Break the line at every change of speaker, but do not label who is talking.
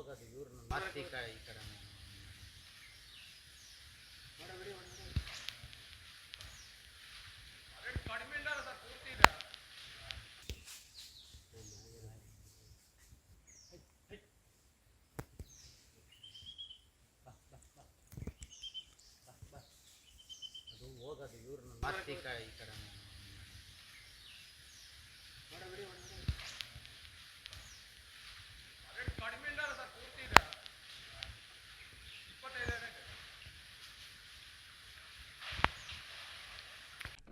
ಮತ್ತೆ ಇವ್ರನ್ನ ಕ- ಈ ಥರ ಹೋಗೋದು ಇವ್ರನ್ನ ಮತ್ತೆ ಈ ಕ-